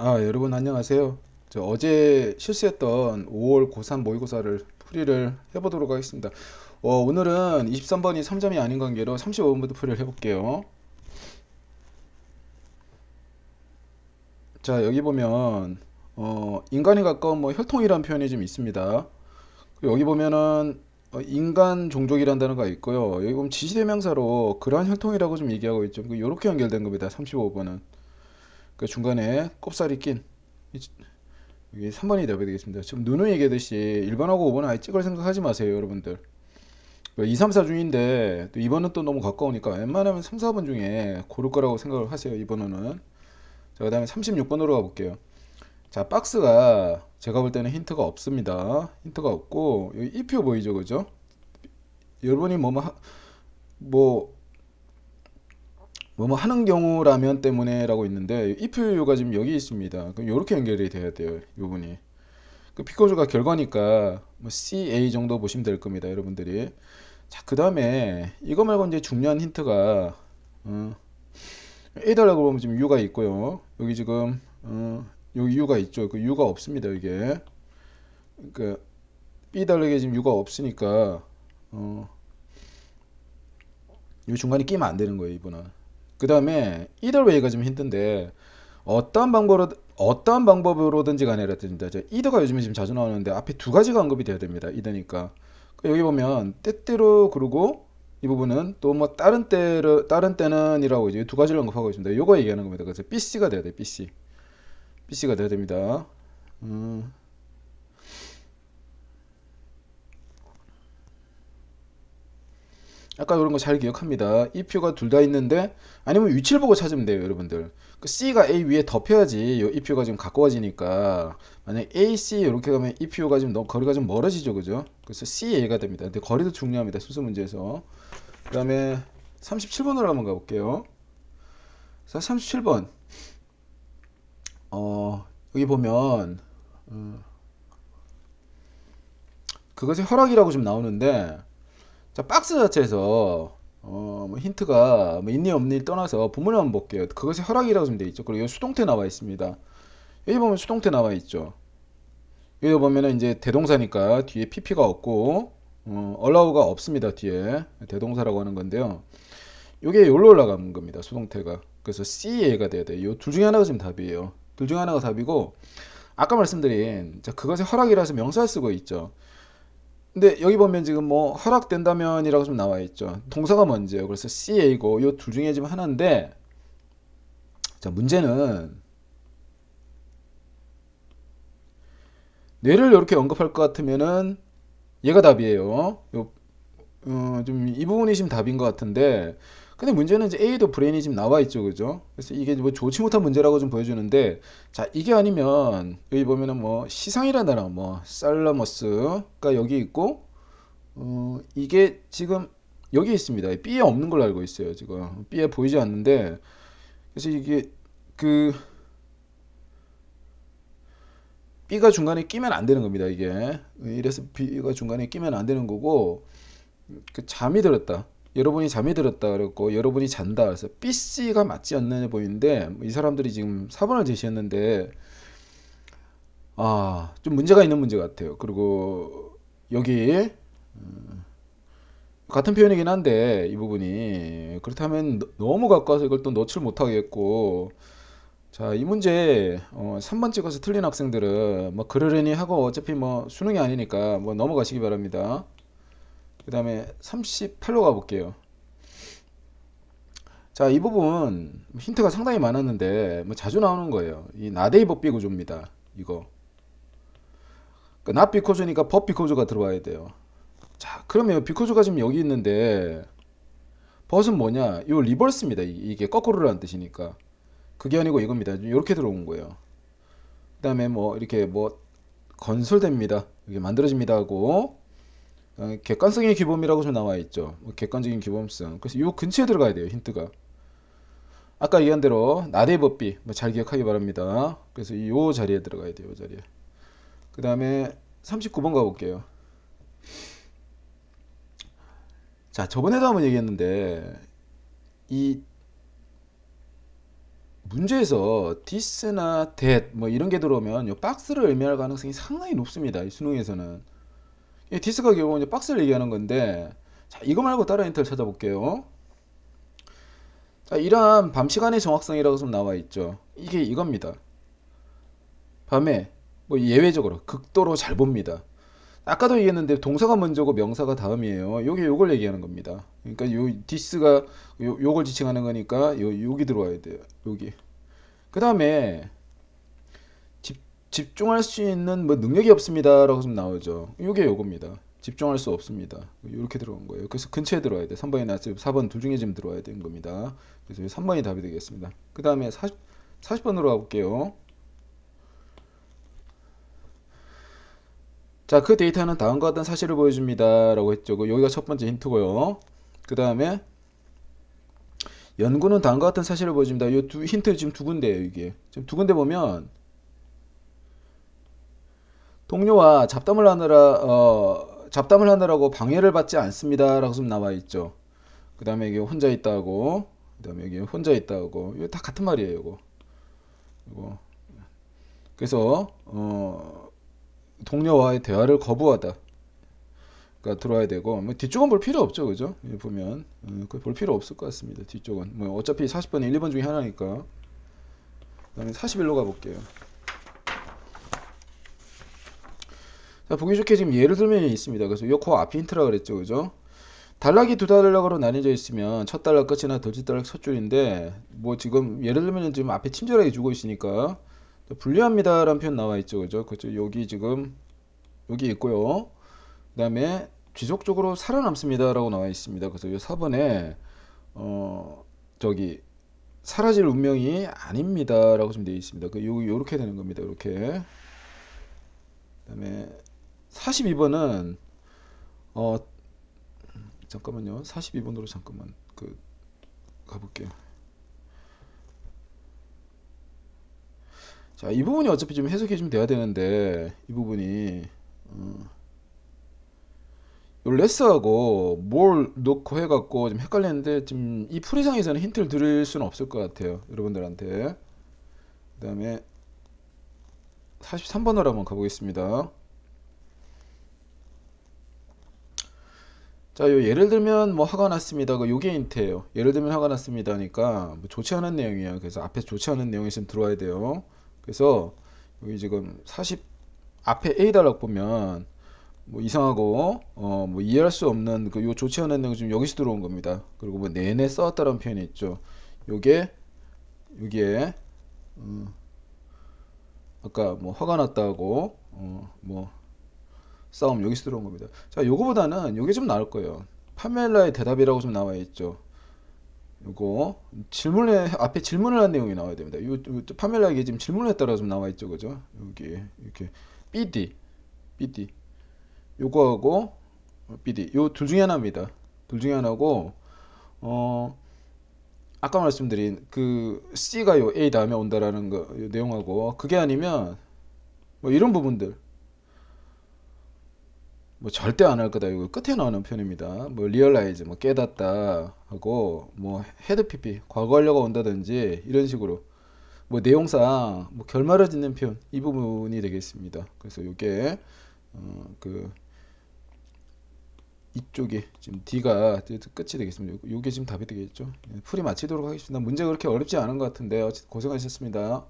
아, 여러분 안녕하세요. 저 어제 실수했던 5월 고3 모의고사를 풀이를 해보도록 하겠습니다. 어, 오늘은 23번이 3점이 아닌 관계로 35번부터 풀이를 해볼게요. 자, 여기 보면 어, 인간에 가까운 뭐 혈통이라는 표현이 좀 있습니다. 여기 보면은 어, 인간 종족이라는 단어가 있고요. 여기 보면 지시대명사로 그러한 혈통이라고 좀 얘기하고 있죠. 이렇게 연결된 겁니다. 35번은. 그 중간에 꼽살이 낀 이- 이게 3번이 되어야 되겠습니다. 지금 누누이 얘기하듯이 1번하고 5번은 아예 찍을 생각하지 마세요, 여러분들. 2, 3, 4 중인데 또 2번은 또 너무 가까우니까 웬만하면 3, 4번 중에 고를 거라고 생각을 하세요, 이번호는. 자, 그 다음에 36번으로 가볼게요. 자, 박스가 제가 볼 때는 힌트가 없습니다. 힌트가 없고 여기 이표 보이죠, 그죠? 여러분이 하- 뭐 뭐뭐 하는 경우라면 때문에라고 있는데 if가 지금 여기 있습니다. 그럼 이렇게 연결이 돼야 돼요. 이 부분이. 그 피코즈가 결과니까 뭐 CA 정도 보시면 될 겁니다, 여러분들이. 자, 그 다음에 이거 말고 이제 중요한 힌트가 어, A달라고 보면 지금 U가 있고요. 여기 지금 어, 여기 U가 있죠. 그 U가 없습니다, 이게. 그러니까 B 달락에 지금 U가 없으니까 어, 이 중간에 끼면 안 되는 거예요, 이분은. 그 다음에 either way가 좀 힌트인데 어떠한 방법으로 어떠한 방법으로든지 간에라 됩니다. 저 either가 요즘에 지금 자주 나오는데 앞에 두 가지가 언급이 돼야 됩니다. either니까 그 여기 보면 때때로 그러고 이 부분은 또 뭐 다른 때를 다른 때는이라고 이제 두 가지를 언급하고 있습니다. 요거 얘기하는 겁니다. 그래서 BC가 돼야 돼. BC BC가 돼야 됩니다. 음. 아까 이런 거 잘 기억합니다. 이 표가 둘 다 있는데 아니면 위치를 보고 찾으면 돼요, 여러분들. 그 C가 A 위에 덮여야지 이 표가 좀 가까워지니까 만약 A, C 이렇게 가면 이 표가 좀 거리가 좀 멀어지죠, 그죠? 그래서 C, A가 됩니다. 근데 거리도 중요합니다, 수수 문제에서. 그 다음에 37번으로 한번 가볼게요. 자, 37번. 어, 여기 보면 어, 그것이 허락이라고 좀 나오는데 자, 박스 자체에서 어, 뭐 힌트가 뭐 있니 없니 떠나서 본문을 한번 볼게요. 그것이 허락이라고 좀돼 있죠. 그리고 여기 수동태 나와 있습니다. 여기 보면 수동태 나와 있죠. 여기 보면은 이제 대동사니까 뒤에 pp가 없고 어, allow가 없습니다. 뒤에 대동사라고 하는 건데요. 이게 여기로 올라가는 겁니다. 수동태가. 그래서 CA가 돼야 돼요. 이 둘 중에 하나가 지금 답이에요. 둘 중에 하나가 답이고 아까 말씀드린 자, 그것이 허락이라서 명사 쓰고 있죠. 근데 여기 보면 지금 뭐 허락된다면이라고 좀 나와 있죠. 동사가 먼저예요. 그래서 CA고 이둘 중에 지금 하나인데 자 문제는 뇌를 이렇게 언급할 것 같으면은 얘가 답이에요. 요, 어, 좀 이 부분이 지금 답인 것 같은데 근데 문제는 이제 A도 브레인이 지금 나와 있죠, 그죠? 그래서 이게 뭐 좋지 못한 문제라고 좀 보여주는데 자 이게 아니면 여기 보면은 뭐 시상이라는 단어 뭐 살라머스가 여기 있고 어, 이게 지금 여기 있습니다. B에 없는 걸로 알고 있어요. 지금 B에 보이지 않는데 그래서 이게 그 B가 중간에 끼면 안 되는 겁니다. 이게 이래서 B가 중간에 끼면 안 되는 거고 그 잠이 들었다. 여러분이 잠이 들었다 그랬고 여러분이 잔다. 그래서 BC가 맞지 않는 보이는데 이 사람들이 지금 4번을 제시했는데 아, 좀 문제가 있는 문제 같아요. 그리고 여기 같은 표현이긴 한데 이 부분이 그렇다면 너- 너무 가까워서 이걸 또 놓칠 못하겠고 자, 이 문제 어, 3번 찍어서 틀린 학생들은 뭐 그러려니 하고 어차피 뭐 수능이 아니니까 뭐 넘어가시기 바랍니다. 그 다음에 38로 가볼게요. 자, 이 부분 힌트가 상당히 많았는데 뭐 자주 나오는 거예요. 이 나데이 법비 구조입니다. 이거. 그 not because니까 but because가 들어와야 돼요. 자, 그러면 because가 지금 여기 있는데 but은 뭐냐? 이 리버스입니다. 이- 이게 거꾸로라는 뜻이니까. 그게 아니고 이겁니다. 이렇게 들어온 거예요. 그 다음에 뭐 이렇게 뭐 건설됩니다. 이게 만들어집니다 하고 어, 객관성의 규범이라고 좀 나와 있죠. 뭐 객관적인 규범성. 그래서 이 근처에 들어가야 돼요. 힌트가. 아까 얘기한 대로 나대 법비 뭐 잘 기억하기 바랍니다. 그래서 이 자리에 들어가야 돼요. 이 자리에. 그 다음에 39번 가볼게요. 자, 저번에도 한번 얘기했는데 이 문제에서 this나 that 뭐 이런 게 들어오면 요 박스를 의미할 가능성이 상당히 높습니다. 이 수능에서는. 이 this가 결국은 이제 박스를 얘기하는 건데 자, 이거 말고 다른 힌트를 찾아볼게요. 자, 이러한 밤 시간의 정확성이라고 좀 나와 있죠. 이게 이겁니다. 밤에 뭐 예외적으로 극도로 잘 봅니다. 아까도 얘기했는데 동사가 먼저고 명사가 다음이에요. 요게 요걸 얘기하는 겁니다. 그러니까 요 this가 요 요걸 지칭하는 거니까 요 여기 들어와야 돼요. 여기. 그다음에 집 집중할 수 있는 뭐 능력이 없습니다라고 좀 나오죠. 요게 요겁니다. 집중할 수 없습니다. 이렇게 들어간 거예요. 그래서 근처에 들어와야 돼. 3번이 나왔어요. 4번 둘 중에 지금 들어와야 되는 겁니다. 그래서 3번이 답이 되겠습니다. 그 다음에 40, 40번으로 가볼게요. 자, 그 데이터는 다음과 같은 사실을 보여줍니다. 라고 했죠. 그 여기가 첫 번째 힌트고요. 그 다음에 연구는 다음과 같은 사실을 보여줍니다. 이 두 힌트 지금 두 군데예요, 이게. 지금 두 군데 보면 동료와 잡담을 하느라 어, 잡담을 하느라고 방해를 받지 않습니다라고 좀 나와 있죠. 그 다음에 이게 혼자 있다고, 그 다음에 여기 혼자 있다고, 이거 다 같은 말이에요, 이거. 이거. 그래서 어, 동료와의 대화를 거부하다. 가 들어와야 되고 뭐 뒤쪽은 볼 필요 없죠, 그죠? 여기 보면 음, 그볼 필요 없을 것 같습니다. 뒤쪽은 뭐 어차피 40번에 1, 2번 중에 하나니까. 그다음에 41로 가볼게요. 자, 보기 좋게 지금 예를 들면 있습니다. 그래서 요코 앞이 힌트라 그랬죠, 그죠? 단락이 두 단락으로 나뉘어져 있으면 첫 단락 끝이나 둘째 단락 첫 줄인데 뭐 지금 예를 들면 지금 앞에 친절하게 주고 있으니까 분류합니다라는 표현 나와 있죠, 그죠? 그죠? 여기 지금 여기 있고요. 그다음에 지속적으로 살아남습니다라고 나와 있습니다. 그래서 이 4번에 어 저기 사라질 운명이 아닙니다라고 좀 되어 있습니다. 그 요 요렇게 되는 겁니다. 이렇게. 그다음에 42번은 어 잠깐만요. 42번으로 잠깐만 그 가볼게요. 자, 이 부분이 어차피 좀 해석이 좀 돼야 되는데 이 부분이 어, 요 레스하고 뭘 넣고 해갖고 좀 헷갈리는데 지금 이 풀이상에서는 힌트를 드릴 수는 없을 것 같아요. 여러분들한테. 그 다음에 43번으로 한번 가보겠습니다. 자, 요 예를 들면 뭐 화가 났습니다. 그 요게 힌트예요. 예를 들면 화가 났습니다. 하니까 뭐 좋지 않은 내용이에요. 그래서 앞에 좋지 않은 내용이 좀 들어와야 돼요. 그래서 여기 지금 40 앞에 A 단락 보면 뭐 이상하고 어 뭐 이해할 수 없는 그 요 좋지 않은 내용 지금 여기서 들어온 겁니다. 그리고 뭐 내내 써왔다는 표현이 있죠. 요게 여기에 음, 아까 뭐 화가 났다고 어 뭐 싸움 여기서 들어온 겁니다. 자, 요거보다는 요게 좀 나을 거예요. 파멜라의 대답이라고 좀 나와 있죠. 요거 질문에 앞에 질문을 한 내용이 나와야 됩니다. 요, 요 파멜라에게 지금 질문을 했다라고 좀 나와 있죠, 그죠? 여기 이렇게 BD, BD 요거하고 BD 요 둘 중에 하나입니다. 둘 중에 하나고 어 아까 말씀드린 그 C가 요 A 다음에 온다라는 거요 내용하고 그게 아니면 뭐 이런 부분들 뭐 절대 안 할 거다 이거 끝에 나오는 표현입니다. 뭐 리얼라이즈 뭐 깨닫다 하고 뭐 헤드 PP 과거 완료가 온다든지 이런 식으로 뭐 내용상 뭐 결말을 짓는 표현 이 부분이 되겠습니다. 그래서 이게 어 그 이쪽이 지금 D가 끝이 되겠습니다. 요게 지금 답이 되겠죠. 풀이 마치도록 하겠습니다. 문제 그렇게 어렵지 않은 것 같은데 고생하셨습니다.